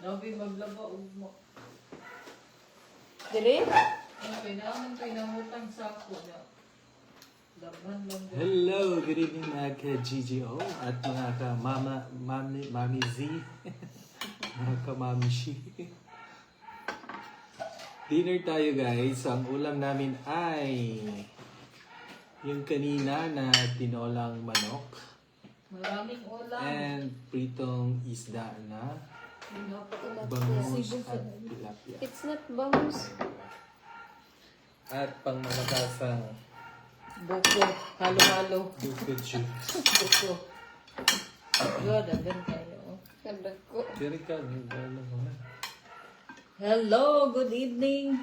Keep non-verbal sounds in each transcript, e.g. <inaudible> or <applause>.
Labi maglaba ugmo. Dili? Okay, naman kayo nangutang sa ako na. Laban lang. Hello, good evening mga ka-GGO at mga ka-mama, mami, mami Z, <laughs> mga ka-mami Shi. Dinner tayo guys. Ang ulam namin ay yung kanina na tinolang manok Maraming ulam. and pritong isda na bangus at tilapia. It's not bangus. At pangmalakasang Buko. Halo-halo. buko juice. <laughs> Buko. God, agad kayo. oh. Kadag ko. Jerica, ano mo na? Hello, good evening.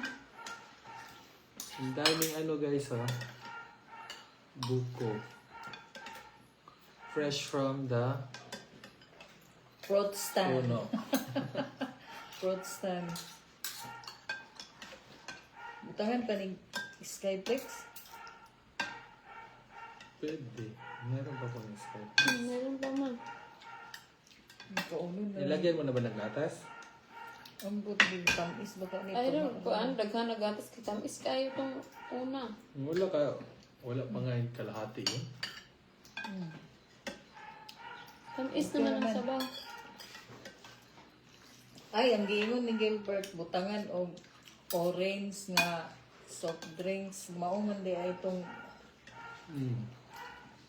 Ang daming ano guys ha. Buko. Fresh from the Fruit stand. puno. Fruit <laughs> stand. Butangan pa ni Skyflex. Pwede. Meron pa po ng Skype. Meron pa man. Kauno na. Nilagyan mo na ba ng gatas? Ang buti tamis ba ka nito? Ay, ron, kuan, daghan na gatas kita. Is kayo tong una. Wala ka. Wala pa nga yung kalahati yun. Tamis naman ang sabaw. Ay, ang giingon ni Gilbert, butangan o orange nga soft drinks. Mauman di ay itong... Mm.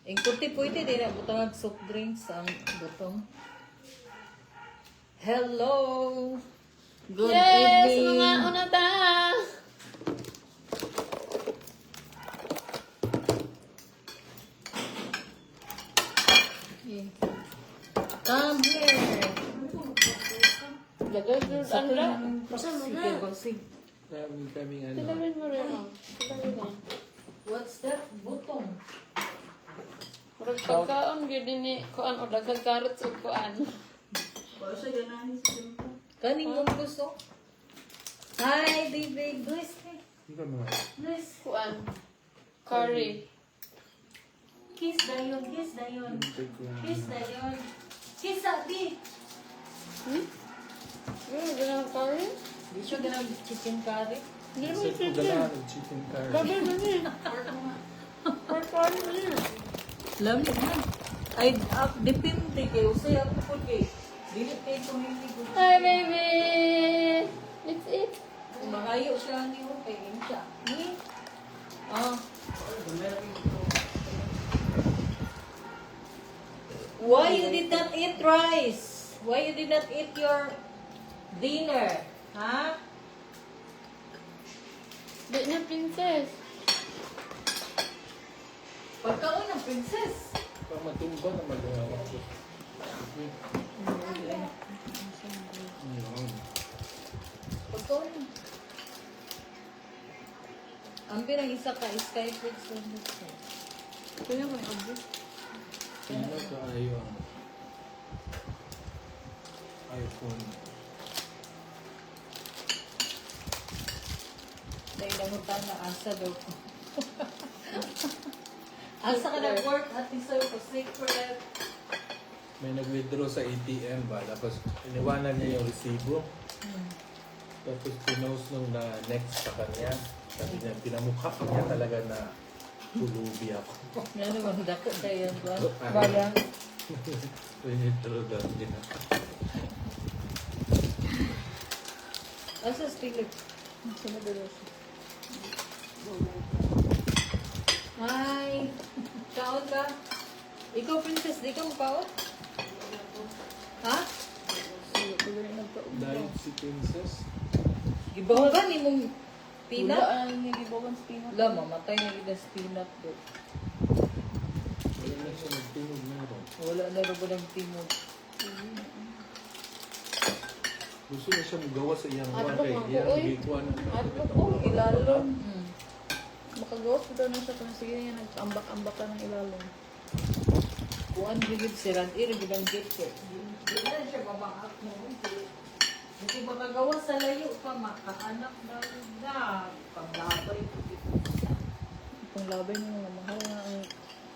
Ang kuti pwede din na butangan soft drinks ang butong. Hello! Good yes! evening! Mga unata! Come here! Lagay ko Sa ano lang. Basig. Marami kaming ano. Tilawin mo rin oh. Tilawin mo. What's that? Butong. Murag pagkaon gyud ni kuan o daghang carrots ug kuan. Kaning mong gusto? Hi, David. Luis, Hindi ka mga. Luis. Kuan. Curry. Kiss dayon, kiss dayon. Kiss dayon. Kiss sabi. Hmm? Hmm, ganang curry? Di siya ganang chicken curry. Hindi mo Kasi ko chicken. gala ng chicken curry. Gabi mo. Pork curry mo. Lamig na. Ay, ah, depende kayo. Say ako po kay. Dili kayo tumili ko. Hi, baby! It's it. Makayo siya ni mo kay siya. Ni? Ah. Why you did not eat rice? Why you did not eat your dinner? Ha? Di na princess. Pagkaon ng princess. Pag matumba na magawa ko. Pagkaon. Ang pinang isa ka is Skyflex. Kaya may abo. Sino ka ayo ang iPhone? Dahil nangutan na asa daw ko. <laughs> asa ka na work at isa ko secret. May nag-withdraw sa ATM ba? Tapos iniwanan niya yung resibo. Tapos pinost nung na next sa kanya. Sabi niya, pinamukha niya talaga na tulubi ako. Ano bang dako kayo ba? Bayan. <laughs> Withdraw daw niya. Asa speaker? Sino ba siya? Hi! Kaon ka? Ikaw, princess, di ka mapaot? Ha? Diet si Princess. Gibawagan ni mong Pina? peanut? ang nagibawan sa pina. Wala, mamatay na idas peanut do. Wala na siya nagtingog meron. Wala na rin ba ng timog? Gusto na siya magawa sa iyang Ano mga iyang buoy? gikuan. At ba ko, daw na siya kung sige niya nag-ambak-ambak ka ng ilalong. Kuan bigid si Ranir, bilang gift ko. Di na siya mamaak mo. Hindi makagawa sa layo pa, makaanak na na. Paglabay ko dito. Itong labay mo nga mahal nga ang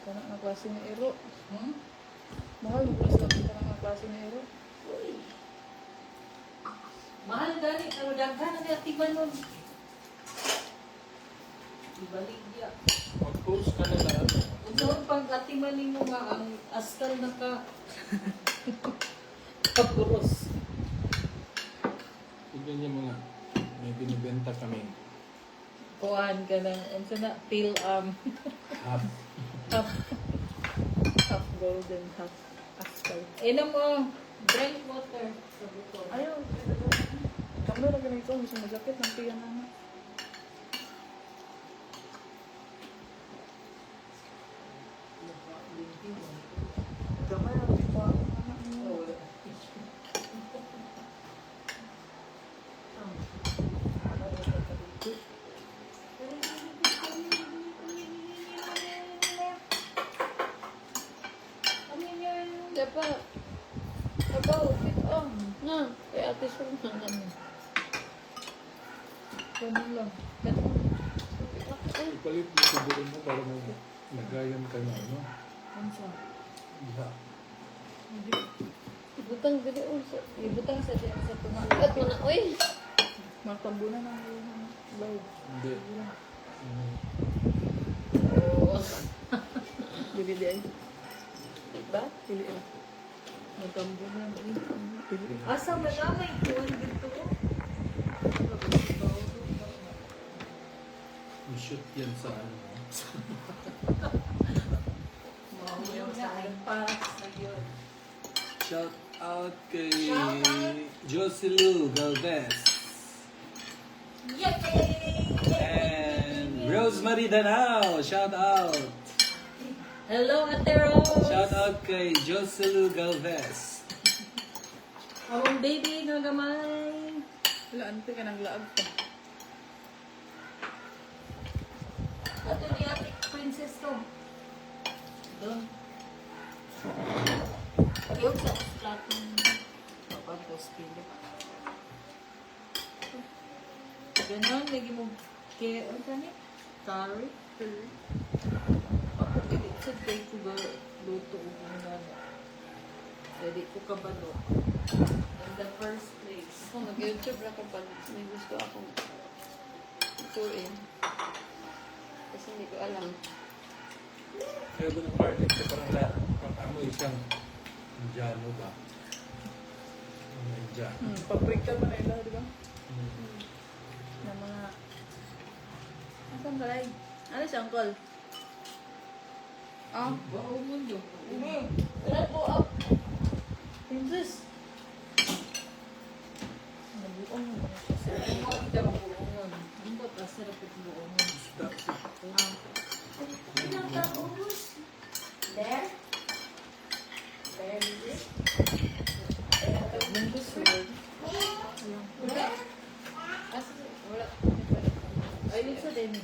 kanang nga klase ni Ero. Hmm? Mahal mo plus lang kanang nga klase ni Ero. daghan na kaya tibalon. Ibalik niya. Mag-post ka na lang. Unsa pag atimanin mo nga ang askal na ka <laughs> kapuros. Tignan niyo mga may binibenta kami. Kuhan ka ng unsa na pil um Half. <laughs> half half golden half askal. Inom mo drink water sa buto. Ayaw. Kamo na ganito. Gusto magakit ng tiyan na ang pa. Oh, Dapat. Abaw, fit on. Na, kaya ate Sulman ano. Ganun lang. Ipalit mo siguro mo para mo nagayan ka na, no? Unsa? Diha. Butang dili uso. Ibutang sa diyan sa tumal. At mo na, uy. Makambunan ng bayo. Hindi. Mm. Oo. Dili di ay. Ba? Dili ay. Makambunan. Dili. Asa ba na may kuwan dito? I-shoot yan sa ano. <laughs> Mawala sa aking paras na yun. Shout out kay Shout out. Joselu Galvez and Rosemary Danao. Shout out. Hello, Ate Rose! Shout out kay Joselu Galvez. Among baby nga gamay. Wala, ante ka nang laag pa. Ato ni Ate Princess to. Doon. Yung sa plato. Papagos Philip. Ganon, lagi mo kaya, ano ka ni? Curry? Ako, pilit sa day ko ba luto o kung ano. Pwede ko ka ba lo? In the first place. Ako nag-YouTube na kapag may gusto akong tutuin. Kasi hindi ko alam. Kaya ba ng ito parang la, parang amoy siyang Indiano ba? Ang Indiano. Hmm, paprika pa na ila, di ba? Mm. Na mga... Asan ba rin? Ano siya, uncle? Ah, Wow, mundo. wala po up. Princess. Nabuong mo na siya. Sarap mo ang buongon. Ang ba ka sarap ang buongon? Isda. There? There is it? Ang gusto. Wala. Asa, wala. Ayun sa din.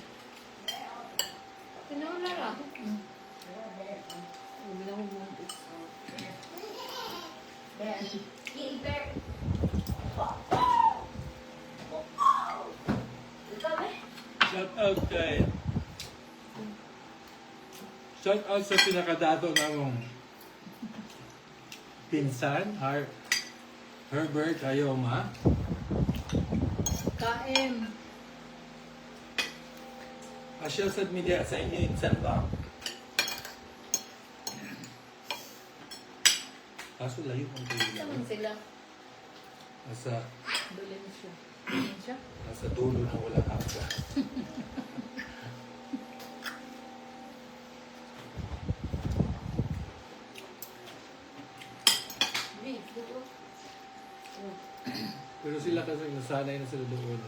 Pinawala ra. Hindi na humuntis. There. Eat there. Shout out kay Shout out sa pinakadato namong pinsan, Har Herbert Ayoma. KM. Asya sa media sa inyo insan ba? Kaso layo ang Saan kayo. sila? Nasa, Dolen siya. Dolen siya? nasa dulo na wala ako. <laughs> Hindi, dito. Pero sila kasi nasanay na sila doon.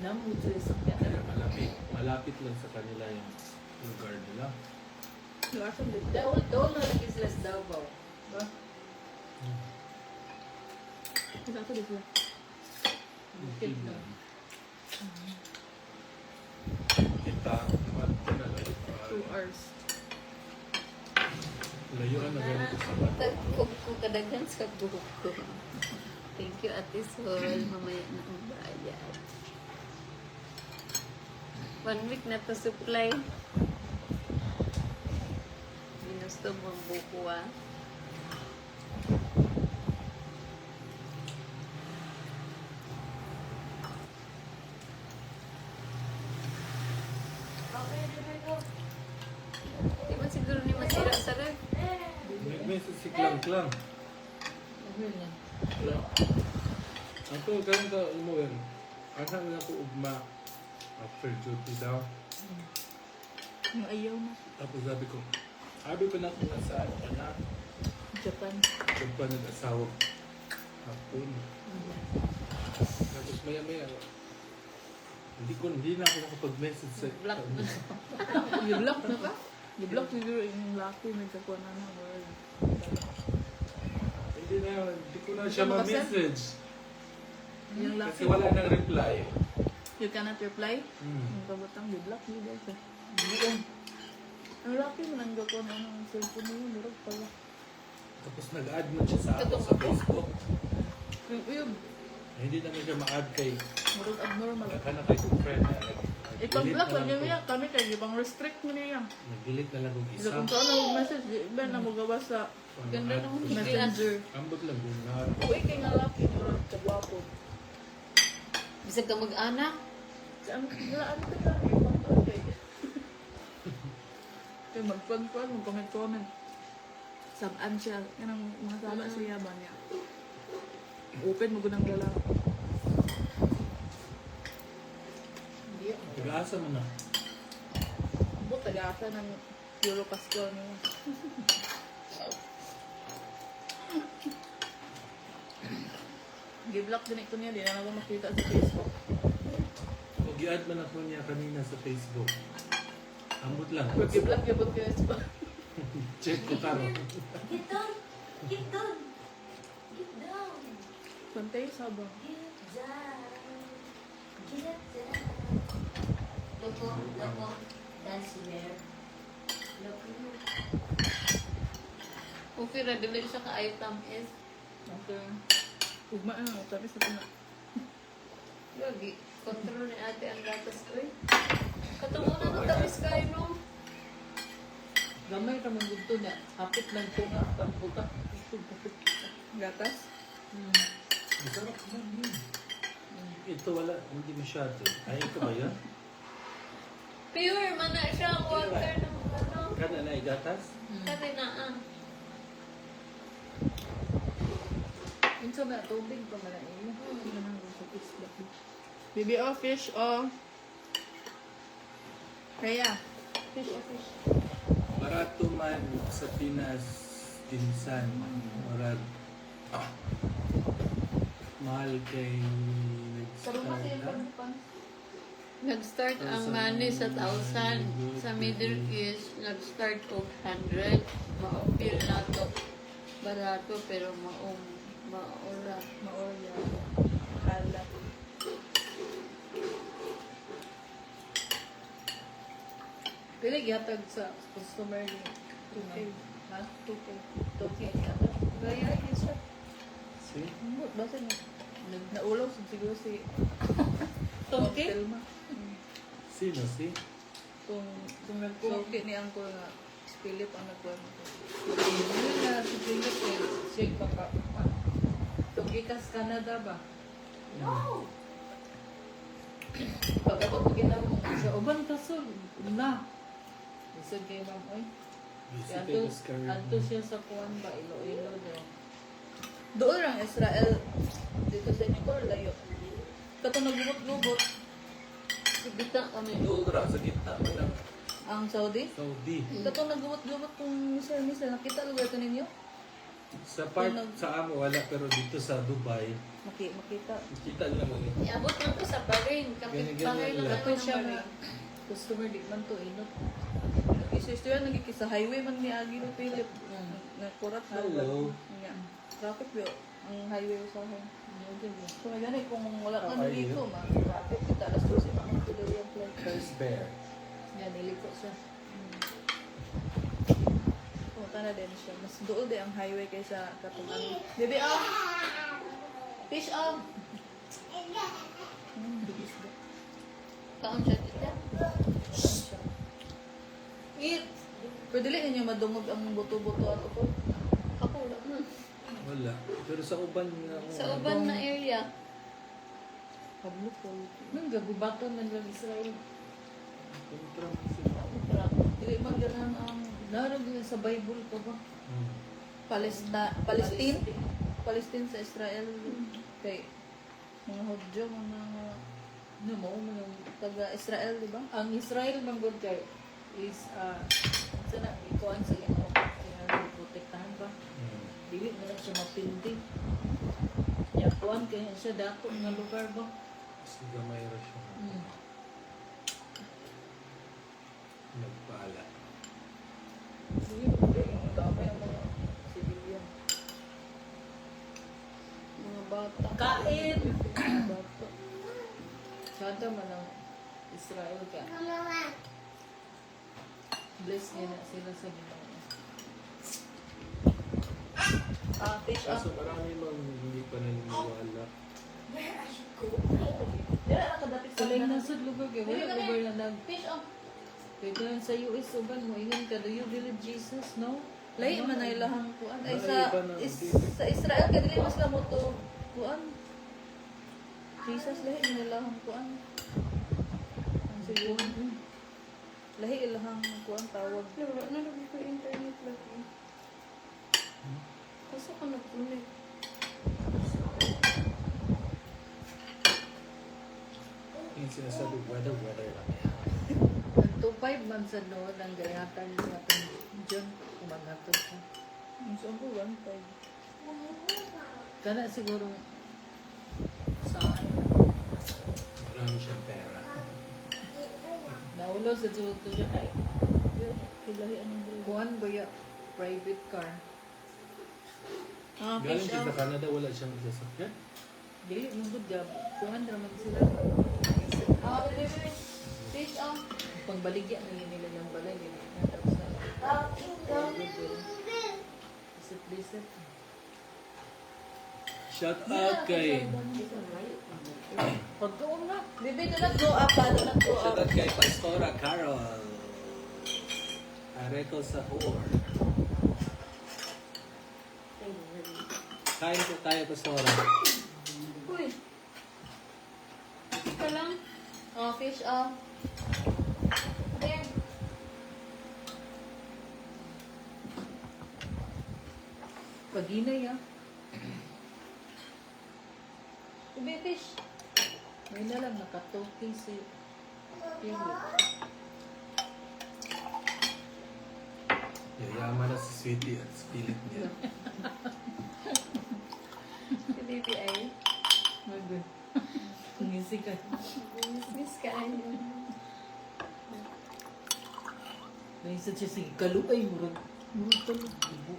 Namud sa isang Kaya malapit, malapit lang sa kanila yung lugar nila. Larson dito. Daw, daw na lagi sila sa Davao. Ba? Isa ko dito. Bukid na. Kita. Two hours. Layuan na ganito sa bato. Ko kadaghan sa buhok ko. Thank you, Ate Sol. Mamaya na ang bayad. One week na to supply. Ginusto mong buko ah. Di ba siguro ni masira sa ref? May siklang-klang. Ano lang? Ako, ganun ka umuwi. Asa na ako ugma. After duty daw. Yung ayaw na. Tapos sabi ko, sabi pa na kung nasa ano ka na. Japan. Kung pa nag-asawa. Hapon. Tapos maya maya. Hindi ko, hindi na ako nakapag-message sa... <laughs> Block na. I-block na ka? I-block siguro yung laki may kakuha na na. or- Hindi na, hindi ko na siya Hindi mo kasi- ma-message. Yung. Kasi wala nang reply. You cannot reply? Hmm. Yung kabatang i-block mo guys. eh. Ang laki mo nang gakuha na ng cellphone mo. Murag pala. Tapos nag-add mo siya sa ako sa Facebook. Yung uyog. Eh, Hindi naman siya ma-add kay... Murag abnormal. Naka na kay kong friend na nag- Ipang-block nag-delete lang yun lang niya. Kami kayo, ipang restrict mo niya. ko- Nag-delete na lang kong Isa kung saan na message, di ba na mo gawa sa Ganda Ma-add ng ko messenger. Ambot lang kung na... Uy, kay nga laki. Murag kagwapo. Bisag ka mag-anak. Sa ano, wala ano ka na. Ipang-block kayo. Kaya magpag-pag, mag-comment-comment. Sabaan siya. Yan ang mga saba siya ba niya. Open mo gunang lalaki. Pag-aasa mo na. Buk, taga-asa ng Euro Pascual niya. Gi-block din ito niya, di na ako makita sa Facebook. Kung i-add man ako niya kanina sa Facebook. Ambot lang. Pero gi-block yung ko sa <laughs> Check ko karo. Get down. Get down. Get down. Pantay sabang. Get down. Get down. Loco, loco. Dance bear. Loco. Okay ra, dili siya ka-item is. Okay. Ugma na, sabi sa pina. Lagi, control ni ate ang gatas ko eh. Katungo na ng tapis kayo no. Gamay ka mong gusto niya. Hapit lang ko nga. Pagbuka. Gatas? Hmm. Masarap naman yun. Ito wala, hindi masyado. Ayaw ko ba yan? Pure man na siya ang water ng ano. Kada na igatas? Kasi na ah. Minsan na tubig pa man na na. Baby o fish o. Kaya. Fish o fish. Barato man sa Pinas, Dinsan, Murag. Mahal kay Sarong kasi yung Nagstart, pan. Nag-start ang money sa 1,000. Sa Middle East, nag-start og 100. Maupil na to. Barato pero maong maura. Maorya. Hala. Pili gyatag sa customer ni. 2K. Ha? 2K. 2K gyatag. Gaya siya. See? Umot, basta na. Naulaw siguro si <laughs> Tongki? Telma. Sino si? Kung kung nag-tongki ni Uncle nga si Philip ang nagkuhan ko. Hindi na si Philip eh. Siya baka. Tugikas Canada ba? No. Pag ako pagkita mo sa uban kaso na. Isag kay ma'am. Busy Ato, ato siya sa kuwan ba Iloilo daw. Doon lang Israel. Dito sa Nicor, layo. Kato nagbubot-lubot. Bita kami. Doon sa gitna Ang Saudi. Saudi. Kato nagbubot-lubot kung misa-misa. Nakita lugar ito ninyo? Sa part sa amo wala pero dito sa Dubai, Maki makita. kita lang mo yun. Iabot lang ko sa Bahrain. Kapit Ganyan-ganyan Bahrain lang lang. ako Ako siya siya nga. Customer di man to inot. Isa-isa yan nagkikisa highway man ni Agi ni Philip. Nagkurat na. Hello. Nga. Traffic yo. Ang highway sa akin. So may ganit kung wala ka you? dito, ma. Traffic kita alas 12 pa man tuloy yung flight. First bear. Yan, niliko siya. Pumunta na din siya. Mas dool di ang highway kaysa katungan. Baby, oh! Fish, oh! Hmm, bigis ba? Kaon siya tita. siya. Eat! Pero dili ninyo madungog ang buto-buto at upo. Wala. Pero sa uban ako. Sa uban na area. Pablo po. Nang gagubaton man lang Israel. Kontra mo sila. Dili man ganahan ang Narog yun sa Bible pa ba? Hmm. Palestina, Palestine? Palestine sa Israel. Kay mga Hudyo, mga No, mo mo yung taga-Israel, di ba? ang Israel man good kay is uh, sa na ikuan sa imo kaya protektahan ba. Dili mo na siya mapindi ya kuan kaya siya dato nga lugar ba Kasi gamay ra siya. Mm. Nagpala. dili mo kay dami ang mga civilian Mga bata. Kain! Mga bata. sada man ang Israel ka bless niya na sila sa Ginoo Ah, fish up. Kaso marami mang hindi pa naniniwala. Dila na kadapit sa sila yung nasud lugar kay wala lugar na nag Fish up. kaya ganun sa US uban mo ingon ka do you believe Jesus no Lahi man na ilahang kuan. Ay sa na- is, sa Israel kay dili mas kamo to kuan. Jesus lahi man ilahang kuan. Ang siguro. Lahi ilahang kuan tawag. Wala na lang ko internet lagi. Kasi ka nag-connect. Yung sinasabi, weather, weather lang yan. 2-5 man sa noon ang gayatan niya kung John kumagatod siya. Ang saan ko one five. Kana siguro sa Marami siyang pera. naulo sa tuto siya kay Kilahi anong bro. kuan ba ya private car. Ah, Galing fish siya sa Canada, wala siyang sasakyan. Dili mo gud gab. Kuan ra man sila. Ah, wait, wait, wait. Fish up. Pangbaligya na yun nila yung balay dili na tapos na. Isip isip. Shout out kay... <coughs> Pagkaon na. Bibi, do not go up, ah. Do not go Shout up. out kay Pastora Carol. Areco sa Hor. Kain po tayo, Pastora. Uy. Ka lang. Ah, fish up. There. Paginay ah. Bibi, fish. May na lang nakatoki si Pili. Yayaman na si Sweetie at spilit niya. <laughs> Ay. Magod. Ngisi <laughs> ka. Miss ka ay. Naisa siya sige kalupay murag. Murag talog. Ibo.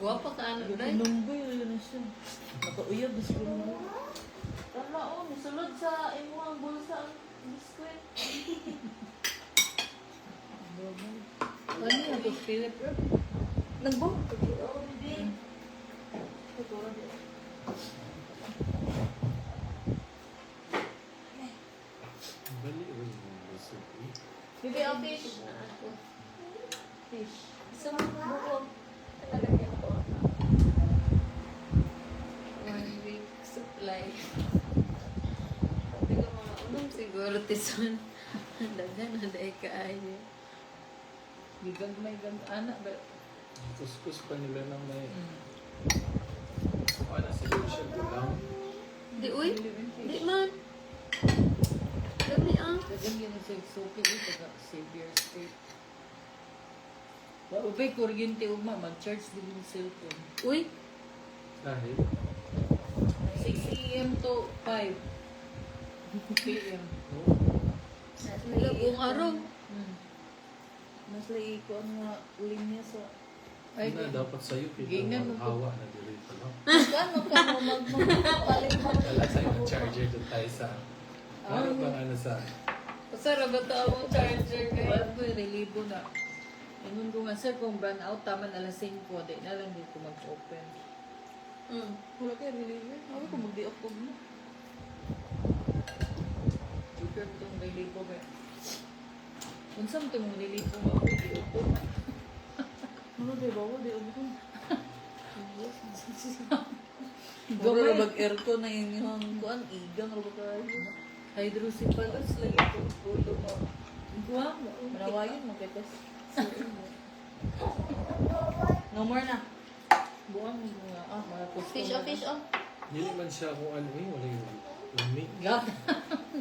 Guwapa ka ano, Yung Day? inumboy na siya. Nakauyab na siya mo. Tala, oh, misulod sa imo ang bulsa ang biskwit. Ano yan? Ito Philip. Nagbo? Oh, baby. Bali rin yung busog eh. Bibi, oh, fish. Fish. Sa buko. Talaga niya po. One week supply. Sabi ko mga unong siguro tison. <laughs> Dagan na dahil kaayo. Bigag may gag anak ba? Kuskus pa nila ng may... Mm. Ano, siguro siya gulang. Di, uy. Di man. Gabi ang. Dagan yun sa suki ito sa Xavier State. Wa ubay kuryente ugma mag-charge din yung cellphone. Uy. Dahil, 6 a.m. to 5 p.m. oh, Labong araw. Mm. Mas lagi ko ang mga linya sa... Ay, na dapat sa'yo, Gingan mo kita po. hawa na dito, no? <laughs> Ano ka mo magpapalit mo? Wala sa'yo ng charger doon tayo sa... Ano bang ano sa... Pasara ba ito ang charger kayo? Wala ko yung relibo na. Ingon ko nga, sir, kung brand out, taman alas 5, di na lang din ko mag-open. Hmm. Wala kayo reliever. Ako ko mag-di-off ko mo. Ikaw itong relibo ba? Kung saan itong relibo mo, di-open. Ano di ba? Wala <laughs> di-off ko. Gamay. Gamay mag-aircon na yun yung kuan, igang ro ba kayo? Hydrocephalus lagi ko. Pulo mo. Kuha mo. Manawayon mo kay Tess. No more na. Buwan nga. Ah, pusto. Fish off, fish off. Hindi man siya kung ano eh, wala yung Gat.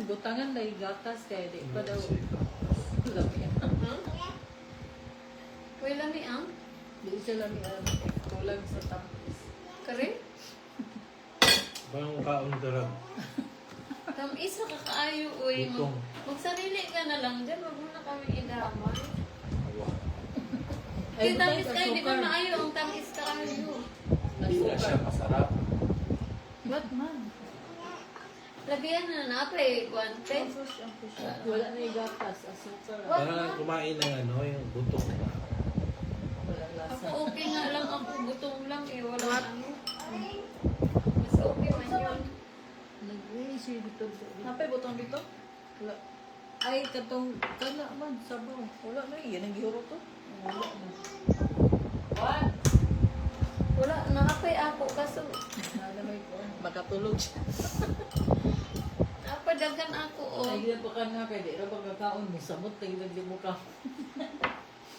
Gutangan <laughs> na gatas kaya di pa daw. Lami. Uy, lami ang. Di siya lami ang kulang sa tapos. Kare? Parang kaon darag. Tamis na kakaayo, uy. Butong. Magsarili ka na lang dyan. Huwag mo na kami idamay. Kaya tamis kayo, di ba maayo ang tamis kaayo? Hindi na siya masarap. What man? Labihan na na, pre, guante. Wala na yung gatas. Asukar. What? Parang kumain ng ano, yung butong. Wala lasa. Ako okay nga lang ako, gutom lang eh, wala ano. Mas okay man yun. Nag-easy dito. Napay butong dito? Wala. Ay, katong, kana man, sabaw. Wala na, yan ang gihuro to. Wala na. What? Wala, nakapay ako, kaso. Makatulog siya. napadagan ako, oh. Ay, gina pa ka nga kay di ra ba kakaon mo samot tay nagdi mo ka.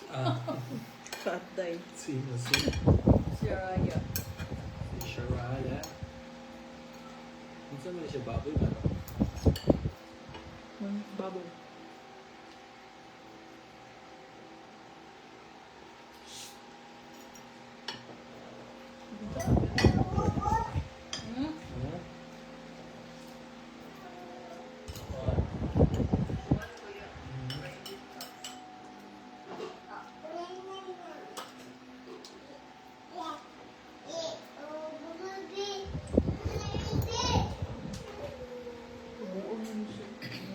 Ah, Patay. sino si Si Raya. si? Minsan mo na siya baboy ba? no? Mang baboy. Hmm? Hmm? Buong yun siya.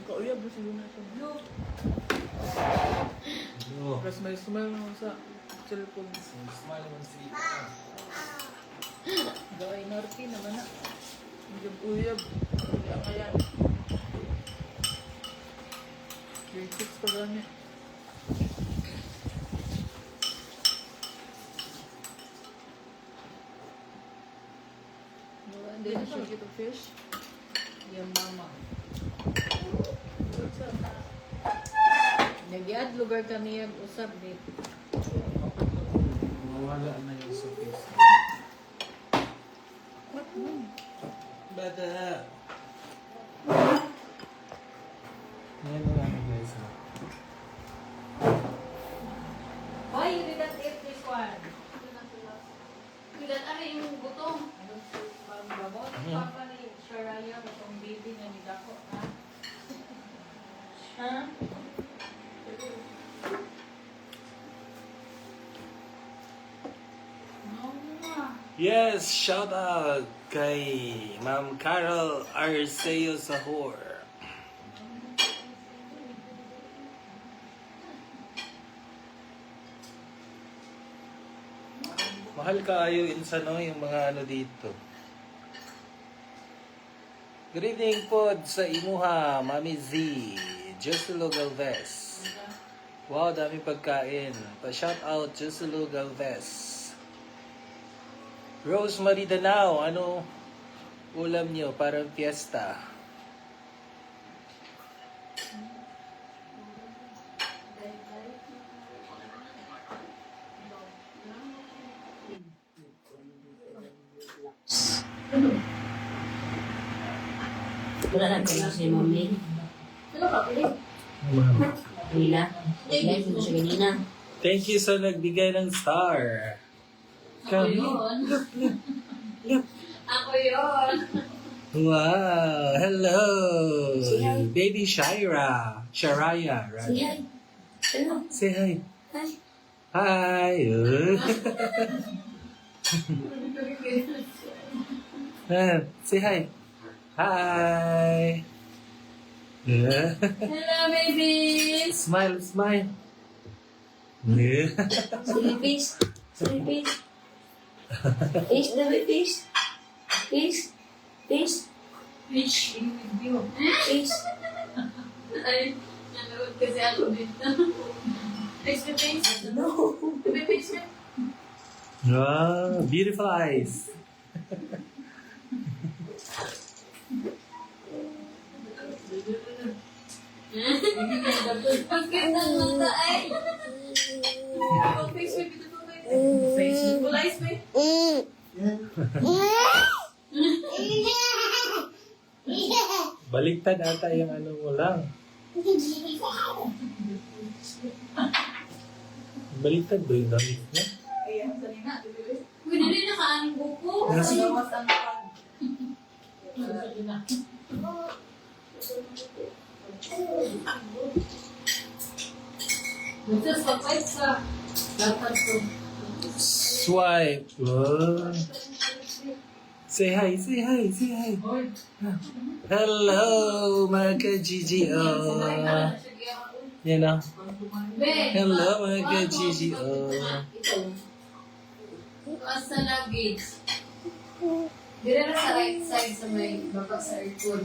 Kauyab mo siguro na siya. No. Ano? Plus may smile naman sa cellphone. Smile mo si Gaway narki naman na. Medyo uyab. Kaya kaya. Grade 6 pa na siya get fish. Yung mama. Nagyad lugar kami yung usap ni Mawala na yung sa face. Bada! Ngayon na lang guys. ha? Why you didn't eat this one? Bigat ano yung gutom. Anong parang babot? Mhm. Papa ni Sharaya, itong baby na nidako, ha? Ha? No, ma. Yes, shout out kay Ma'am Carol Arceo Sahor. Mahal kaayo insano yung mga ano dito. Good evening po sa imuha, Mami Z, Josulo Galvez. Wow, daming pagkain. Pa-shout out, Josulo Galvez. Rosemary Danao, ano ulam niyo? Parang fiesta. Wala lang ko si Mami. Wala. Live mo siya ganina. Thank you sa nagbigay ng star. Ako yun. Ako yun. Wow! Hello! Baby Shira. Sharaya, Say right? hi. Hello. Say hi. Hi. Hi! Ah, <laughs> Say hi. Hi! <laughs> Hello, babies. Smile, smile. Yeah. Sige, peace. Sige, peace. Peace, dami, peace. Peace. Peace. Fish in with you. Peace. Ay, nanood kasi ako dito. Face to face. No. May face na. Wow, beautiful eyes. Ang cute ng mata ay. Ang face mo dito ba? Face Facebook live eh. Baliktad ata yung ano mo lang. Baliktad ba yung damit mo? Ayan, sanina. Uy, dali na kaaning buko. Nasa na mas ang pag. Ito sa pwede sa dapat ko. Swipe. Oh. Say hi, say hi, say hi. Hoy, Hello, mga ka-GGO. Yan na. Be, Hello, ba- mga bago ka-GGO. ang- Ito. Tuas sa luggage. Dire na sa right side sa may baba sa aircon.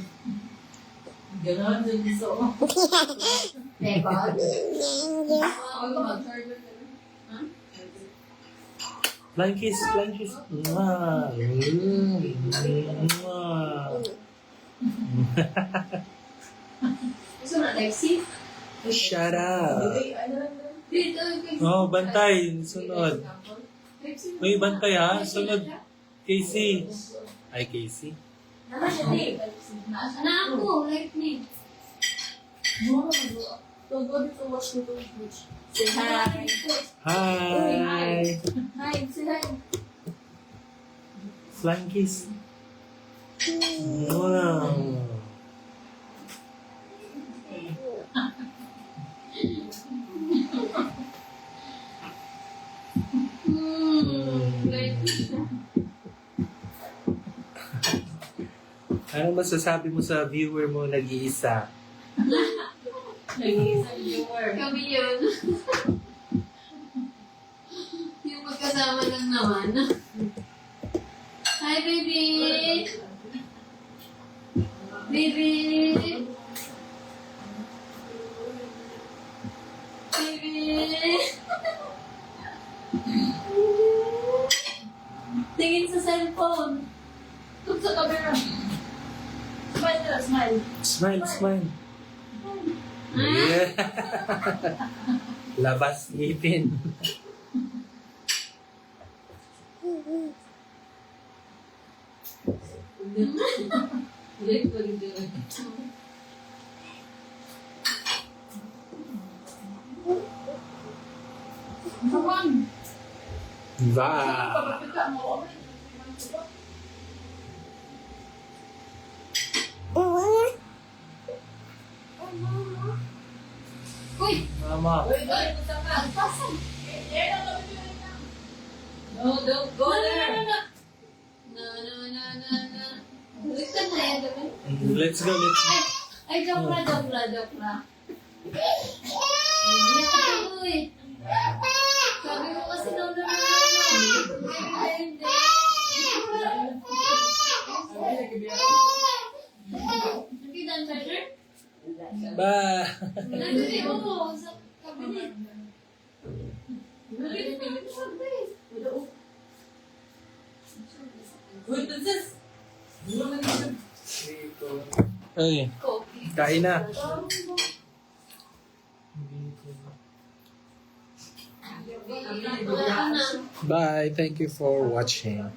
gano'n din so. Teka. Ako mag-charger ka na. Ha? Flying kiss, flying kiss. Mwah. Mwah. Gusto na, Lexi? Shut up. Dito, Lexi. Oh, bantay. Sunod. Lexi. Uy, bantay ha. Sunod. Casey. Ay, Casey. Na ako, like me. Say hi. Hi. Hi, say hi. Flying kiss. Wow. Hmm, Anong masasabi mo sa viewer mo nag-iisa? <laughs> Nag-iisang viewer. Kami yun. <laughs> Yung magkasama lang naman. Hi, baby! Baby! Baby! Tingin sa cellphone. Tug sa camera. Smile smile. Smile, smile. <laughs> Labas ngipin. Like, pag Come on! Ba. Uy! Mama. Uy, uy, punta ka. Pasan! No, don't go there. Na, na, na, na, na. Balik ka na yan, gabi. Let's go, let's go. Ay, ay, joke na, joke na, joke na. Hindi ako tuloy. Sabi ko kasi daw na Ay, hindi. Nakita ang charger? Ba. Nandun mo, sa nag- Ay, Coffee. kain na. Bye. Thank you for watching.